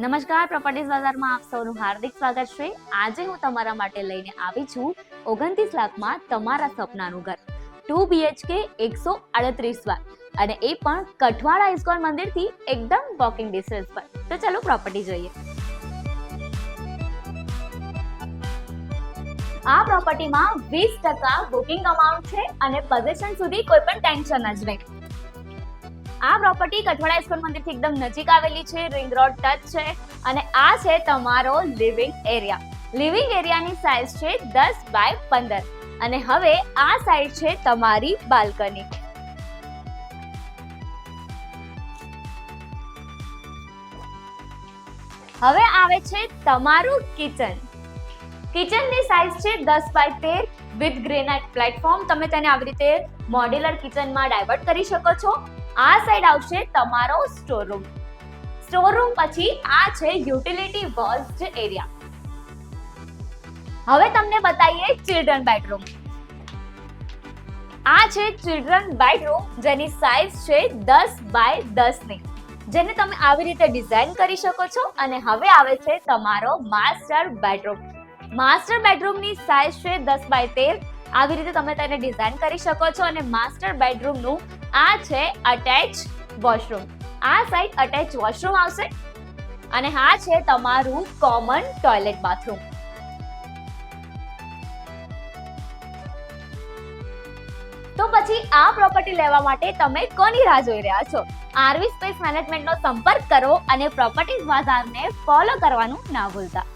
નમસ્કાર, પ્રોપર્ટીઝ બજારમાં આપ સૌનું હાર્દિક સ્વાગત છે. આજે હું તમારા માટે લઈને આવી છું ઓગણત્રીસ લાખમાં તમારા સપનાનું ઘર. ટુ બીએચકે એકસો અડત્રીસ વાર અને એ પણ કઠવાડા ઇસ્કોન મંદિરથી એકદમ વોકિંગ ડિસ્ટન્સ પર. તો ચલો પ્રોપર્ટી જોઈએ. આ પ્રોપર્ટીમાં વીસ ટકા બુકિંગ અમાઉન્ટ છે અને પોઝિશન સુધી કોઈ પણ ટેન્શન જ નહીં. આ પ્રોપર્ટી કઠવાડા ઇસ્કોન મંદિરથી એકદમ નજીક આવેલી છે રિંગ રોડ ટચ છે અને આ છે તમારો લિવિંગ એરિયા લિવિંગ એરિયાની સાઇઝ છે દસ બાય પંદર અને હવે આ સાઈડ છે તમારી બાલ્કની હવે આવે છે તમારું કિચન કિચનની સાઇઝ છે દસ બાય તેર વિથ ગ્રેનાઇટ પ્લેટફોર્મ તમે તેને આવી રીતે મોડ્યુલર કિચનમાં ડાયવર્ટ કરી શકો છો. આ સાઈડ આવશે તમારો સ્ટોર રૂમ સ્ટોર રૂમ પછી આ છે યુટિલિટી વોલ્સ એરિયા. હવે તમને બતાવીએ ચિલ્ડ્રન બેડરૂમ આ છે ચિલ્ડ્રન બેડરૂમ જેની સાઇઝ છે દસ બાય દસની. જેને તમે આવી રીતે ડિઝાઇન કરી શકો છો અને હવે આવે છે તમારો માસ્ટર બેડરૂમ માસ્ટર બેડરૂમની સાઇઝ છે દસ બાય તેર. આવી રીતે તમે તેને ડિઝાઇન કરી શકો છો અને માસ્ટર બેડરૂમનું આ છે અટેચ વોશરૂમ આ સાઈડ અટેચ વોશરૂમ આવશે અને આ છે તમારું કોમન ટોયલેટ બાથરૂમ તો પછી આ પ્રોપર્ટી લેવા માટે તમે કોની રાહ જોઈ રહ્યા છો? આરવી સ્પેસ મેનેજમેન્ટનો સંપર્ક કરો અને પ્રોપર્ટીઝ બાજારને ફોલો કરવાનું ના ભૂલતા.